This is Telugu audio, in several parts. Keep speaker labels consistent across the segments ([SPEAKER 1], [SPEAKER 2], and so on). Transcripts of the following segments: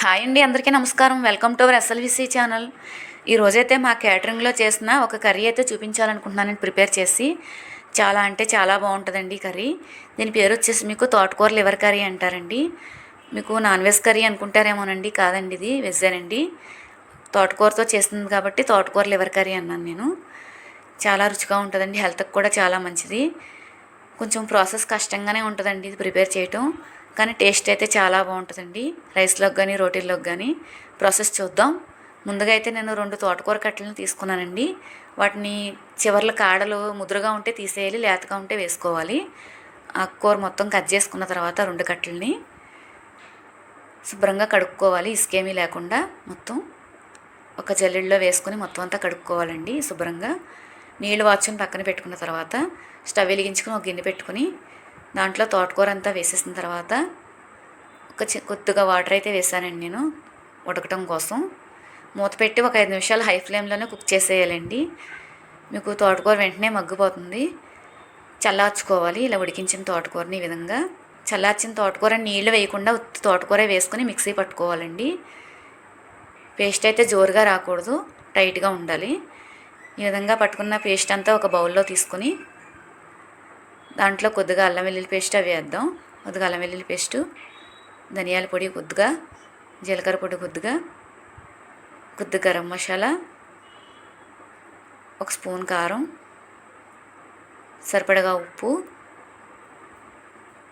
[SPEAKER 1] హాయ్ అండి అందరికీ నమస్కారం. Welcome to our SLVC channel. ఈరోజైతే మా క్యాటరింగ్లో చేసిన ఒక కర్రీ అయితే చూపించాలనుకుంటున్నాను ప్రిపేర్ చేసి. చాలా అంటే చాలా బాగుంటుందండి కర్రీ. దీని పేరు వచ్చేసి మీకు తోటకూర లివర్ కర్రీ అంటారండి. మీకు నాన్ వెజ్ కర్రీ అనుకుంటారేమోనండి కాదండి ఇది వెజ్జేనండి. తోటకూరతో చేస్తుంది కాబట్టి తోటకూర లివర్ కర్రీ అన్నాను నేను. చాలా రుచిగా ఉంటుందండి హెల్త్కి కూడా చాలా మంచిది. కొంచెం ప్రాసెస్ కష్టంగానే ఉంటుందండి ఇది ప్రిపేర్ చేయటం. కానీ టేస్ట్ అయితే చాలా బాగుంటుందండి. రైస్లోకి కానీ రోటీల్లోకి కానీ ప్రాసెస్ చూద్దాం. ముందుగా అయితే నేను రెండు తోటకూర కట్టలను తీసుకున్నానండి. వాటిని చివర్ల కాడలు ముదురుగా ఉంటే తీసేయాలి లేతగా ఉంటే వేసుకోవాలి. ఆ కూర మొత్తం కట్ చేసుకున్న తర్వాత రెండు కట్టెలని శుభ్రంగా కడుక్కోవాలి. ఇసుకేమీ లేకుండా మొత్తం ఒక జల్లెడలో వేసుకొని మొత్తం అంతా కడుక్కోవాలండి శుభ్రంగా. నీళ్ళు వాచుని పక్కన పెట్టుకున్న తర్వాత స్టవ్ వెలిగించుకుని ఒక గిన్నె పెట్టుకుని దాంట్లో తోటకూర అంతా వేసేసిన తర్వాత ఒక చి కొద్దిగా వాటర్ అయితే వేసానండి నేను ఉడకటం కోసం. మూత పెట్టి ఒక ఐదు నిమిషాలు హై ఫ్లేమ్లోనే కుక్ చేసేయాలండి. మీకు తోటకూర వెంటనే మగ్గిపోతుంది. చల్లార్చుకోవాలి ఇలా ఉడికించిన తోటకూరని ఈ విధంగా. చల్లార్చిన తోటకూర నీళ్ళు వేయకుండా ఉత్తి తోటకూర వేసుకొని మిక్సీ పట్టుకోవాలండి. పేస్ట్ అయితే జోరుగా రాకూడదు టైట్గా ఉండాలి. ఈ విధంగా పట్టుకున్న పేస్ట్ అంతా ఒక బౌల్లో తీసుకొని దాంట్లో కొద్దిగా అల్లం వెల్లుల్లి పేస్ట్ అవి వేద్దాం. కొద్దిగా అల్లం వెల్లుల్లి పేస్టు ధనియాల పొడి కొద్దిగా జీలకర్ర పొడి కొద్దిగా కొద్దిగా గరం మసాలా ఒక స్పూన్ కారం సరిపడగా ఉప్పు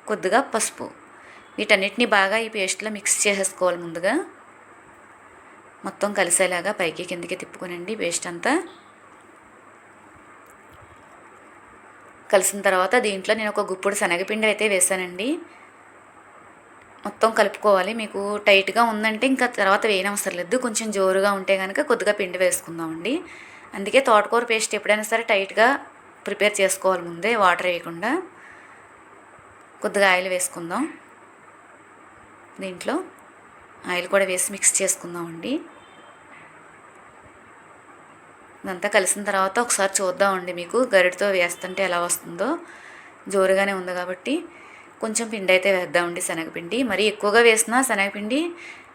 [SPEAKER 1] కొద్దిగా పసుపు. వీటన్నిటిని బాగా ఈ పేస్ట్లో మిక్స్ చేసేసుకోవాలి ముందుగా. మొత్తం కలిసేలాగా పైకి కిందికి తిప్పుకొనండి పేస్ట్ అంతా. కలిసిన తర్వాత దీంట్లో నేను ఒక గుప్పుడు శనగపిండి అయితే వేసానండి మొత్తం కలుపుకోవాలి. మీకు టైట్గా ఉందంటే ఇంకా తర్వాత వేయనవసరం లేదు. కొంచెం జోరుగా ఉంటే కనుక కొద్దిగా పిండి వేసుకుందామండి. అందుకే తోటకూర పేస్ట్ ఎప్పుడైనా సరే టైట్గా ప్రిపేర్ చేసుకోవాలి ముందే వాటర్ వేయకుండా. కొద్దిగా ఆయిల్ వేసుకుందాం. దీంట్లో ఆయిల్ కూడా వేసి మిక్స్ చేసుకుందామండి. ఇదంతా కలిసిన తర్వాత ఒకసారి చూద్దామండి మీకు. గరిటతో వేస్తుంటే ఎలా వస్తుందో. జోరుగానే ఉంది కాబట్టి కొంచెం పిండి అయితే వేద్దామండి శనగపిండి. మరి ఎక్కువగా వేసినా శనగపిండి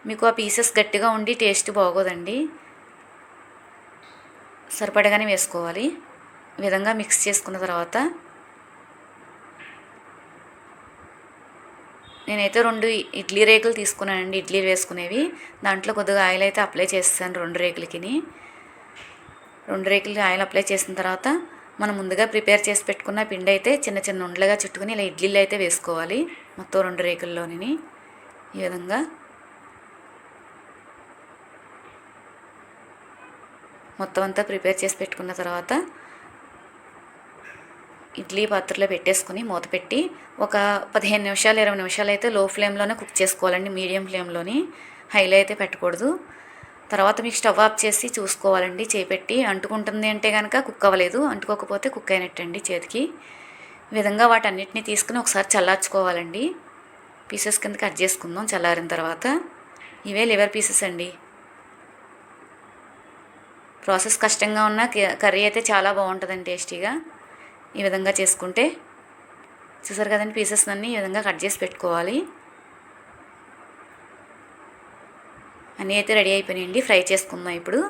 [SPEAKER 1] మీకు ఆ పీసెస్ గట్టిగా ఉండి టేస్ట్ బాగోదండి. సరిపడగానే వేసుకోవాలి. విధంగా మిక్స్ చేసుకున్న తర్వాత నేనైతే రెండు ఇడ్లీ రేకులు తీసుకున్నానండి. ఇడ్లీలు వేసుకునేవి. దాంట్లో కొద్దిగా ఆయిల్ అయితే అప్లై చేస్తాను రెండు రేకులకి రెండు రేకులు ఆయిల్ అప్లై చేసిన తర్వాత మనం ముందుగా ప్రిపేర్ చేసి పెట్టుకున్న పిండి అయితే చిన్న చిన్న ఉండలుగా చుట్టుకుని ఇలా ఇడ్లీలు అయితే వేసుకోవాలి. మొత్తం రెండు రేకుల్లోని ఈ విధంగా మొత్తం అంతా ప్రిపేర్ చేసి పెట్టుకున్న తర్వాత ఇడ్లీ పాత్రలో పెట్టేసుకుని మూత పెట్టి ఒక పదిహేను నిమిషాలు ఇరవై నిమిషాలు అయితే లో ఫ్లేమ్లోనే కుక్ చేసుకోవాలండి. మీడియం ఫ్లేమ్లోని. హైలో అయితే పెట్టకూడదు. తర్వాత మీకు స్టవ్ ఆఫ్ చేసి చూసుకోవాలండి చేపెట్టి. అంటుకుంటుంది అంటే కనుక కుక్ అవ్వలేదు. అంటుకోకపోతే కుక్ అయినట్టండి చేతికి. ఈ విధంగా వాటన్నిటిని తీసుకుని ఒకసారి చల్లార్చుకోవాలండి. పీసెస్ కింద కట్ చేసుకుందాం చల్లారిన తర్వాత. ఇవే లివర్ పీసెస్ అండి. ప్రాసెస్ కష్టంగా ఉన్న కర్రీ అయితే చాలా బాగుంటుందండి టేస్టీగా. ఈ విధంగా చేసుకుంటే. చూసారు కదండి పీసెస్ అన్నీ ఈ విధంగా కట్ చేసి పెట్టుకోవాలి. అన్నీ అయితే రెడీ అయిపోయినాయండి. ఫ్రై చేసుకుందాం ఇప్పుడు.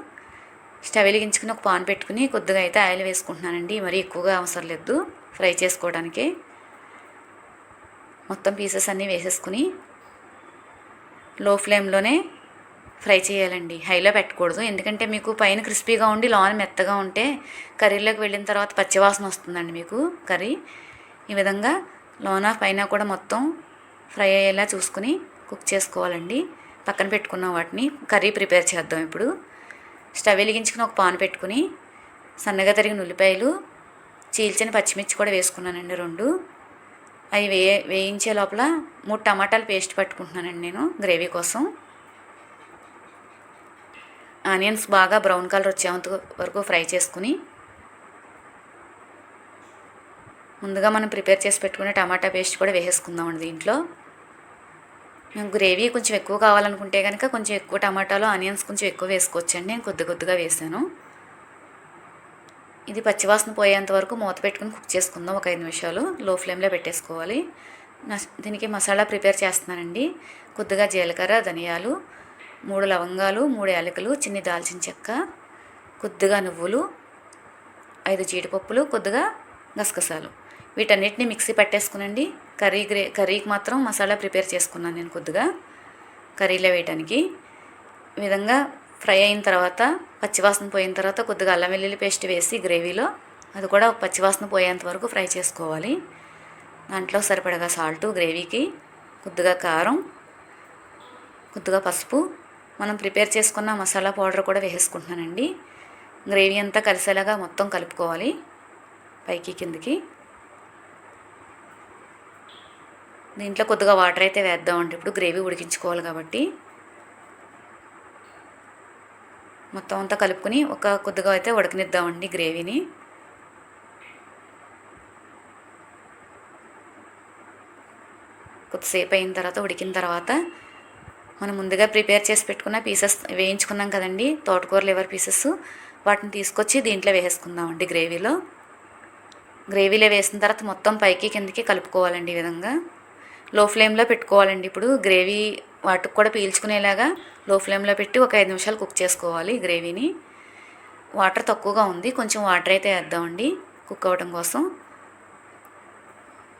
[SPEAKER 1] స్టవ్ వెలిగించుకుని ఒక పాన్ పెట్టుకుని కొద్దిగా అయితే ఆయిల్ వేసుకుంటున్నానండి. మరీ ఎక్కువగా అవసరం లేదు ఫ్రై చేసుకోవడానికి. మొత్తం పీసెస్ అన్నీ వేసేసుకుని లో ఫ్లేమ్లోనే ఫ్రై చేయాలండి. హైలో పెట్టకూడదు. ఎందుకంటే మీకు పైన క్రిస్పీగా ఉండి లోన మెత్తగా ఉంటే కర్రీలోకి వెళ్ళిన తర్వాత పచ్చివాసన వస్తుందండి మీకు కర్రీ. ఈ విధంగా లోన పైన కూడా మొత్తం ఫ్రై అయ్యేలా చూసుకుని కుక్ చేసుకోవాలండి. పక్కన పెట్టుకున్న వాటిని కర్రీ ప్రిపేర్ చేద్దాం ఇప్పుడు. స్టవ్ వెలిగించుకుని ఒక పాన్ పెట్టుకుని సన్నగా తరిగిన ఉల్లిపాయలు చీల్చిన పచ్చిమిర్చి కూడా వేసుకున్నానండి రెండు. అవి వే వేయించే లోపల మూడు టమాటాలు పేస్ట్ పట్టుకుంటున్నానండి నేను గ్రేవీ కోసం. ఆనియన్స్ బాగా బ్రౌన్ కలర్ వచ్చేంత వరకు ఫ్రై చేసుకుని ముందుగా మనం ప్రిపేర్ చేసి పెట్టుకునే టమాటా పేస్ట్ కూడా వేసేసుకుందామండి దీంట్లో. గ్రేవీ కొంచెం ఎక్కువ కావాలనుకుంటే కనుక కొంచెం ఎక్కువ టమాటాలు ఆనియన్స్ కొంచెం ఎక్కువ వేసుకోవచ్చండి. నేను కొద్ది కొద్దిగా వేసాను. ఇది పచ్చివాసన పోయేంత వరకు మూత పెట్టుకుని కుక్ చేసుకుందాం ఒక ఐదు నిమిషాలు. లో ఫ్లేమ్లో పెట్టేసుకోవాలి. దీనికి మసాలా ప్రిపేర్ చేస్తున్నానండి. కొద్దిగా జీలకర్ర ధనియాలు మూడు లవంగాలు మూడు యాలకులు చిన్ని దాల్చిన చెక్క కొద్దిగా నువ్వులు ఐదు జీడిపప్పులు కొద్దిగా గసగసాలు. వీటన్నిటిని మిక్సీ పట్టేసుకునండి. కర్రీ గ్రే కర్రీకి మాత్రం మసాలా ప్రిపేర్ చేసుకున్నాను నేను కొద్దిగా కర్రీలో వేయటానికి. ఈ విధంగా ఫ్రై అయిన తర్వాత పచ్చివాసన పోయిన తర్వాత కొద్దిగా అల్లం వెల్లుల్లి పేస్ట్ వేసి గ్రేవీలో అది కూడా పచ్చివాసన పోయేంత వరకు ఫ్రై చేసుకోవాలి. దాంట్లో సరిపడగా సాల్టు గ్రేవీకి కొద్దిగా కారం కొద్దిగా పసుపు. మనం ప్రిపేర్ చేసుకున్న మసాలా పౌడర్ కూడా వేసుకుంటున్నానండి గ్రేవీ అంతా కలిసేలాగా మొత్తం కలుపుకోవాలి పైకి కిందకి. దీంట్లో కొద్దిగా వాటర్ అయితే వేద్దామండి ఇప్పుడు గ్రేవీ ఉడికించుకోవాలి కాబట్టి. మొత్తం అంతా కలుపుకొని ఒక కొద్దిగా అయితే ఉడకనిద్దామండి గ్రేవీని. కొద్దిసేపు అయిన తర్వాత ఉడికిన తర్వాత మనం ముందుగా ప్రిపేర్ చేసి పెట్టుకున్న పీసెస్ వేయించుకున్నాం కదండి తోటకూర లివర్ పీసెస్. వాటిని తీసుకొచ్చి దీంట్లో వేసేసుకుందామండి గ్రేవీలో. గ్రేవీలో వేసిన తర్వాత మొత్తం పైకి కిందకి కలుపుకోవాలండి ఈ విధంగా. లో ఫ్లేమ్లో పెట్టుకోవాలండి. ఇప్పుడు గ్రేవీ వాటికి కూడా పీల్చుకునేలాగా లో ఫ్లేమ్లో పెట్టి ఒక ఐదు నిమిషాలు కుక్ చేసుకోవాలి గ్రేవీని. వాటర్ తక్కువగా ఉంది. కొంచెం వాటర్ అయితే వేద్దామండి కుక్ అవ్వడం కోసం.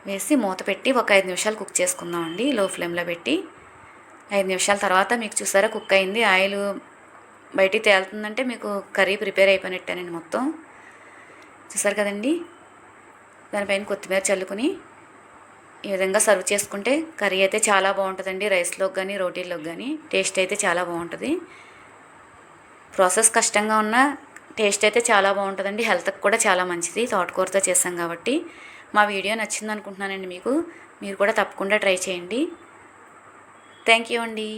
[SPEAKER 1] వేసి మూత పెట్టి ఒక ఐదు నిమిషాలు కుక్ చేసుకుందామండి లో ఫ్లేమ్లో పెట్టి. ఐదు నిమిషాల తర్వాత మీకు చూసారా కుక్ అయింది. ఆయిల్ బయటికి తేలుతుందంటే మీకు కర్రీ ప్రిపేర్ అయిపోయినట్టేనండి మొత్తం. చూసారు కదండి. దానిపైన కొత్తిమీర చల్లుకుని ఈ విధంగా సర్వ్ చేసుకుంటే కర్రీ అయితే చాలా బాగుంటుందండి రైస్లోకి కానీ రోటీల్లోకి కానీ టేస్ట్ అయితే చాలా బాగుంటుంది. ప్రాసెస్ కష్టంగా ఉన్న టేస్ట్ అయితే చాలా బాగుంటుందండి హెల్త్కి కూడా చాలా మంచిది. తోటకూరతో చేసాం కాబట్టి. మా వీడియో నచ్చింది అనుకుంటున్నానండి మీకు. మీరు కూడా తప్పకుండా ట్రై చేయండి. థ్యాంక్ యూ అండి.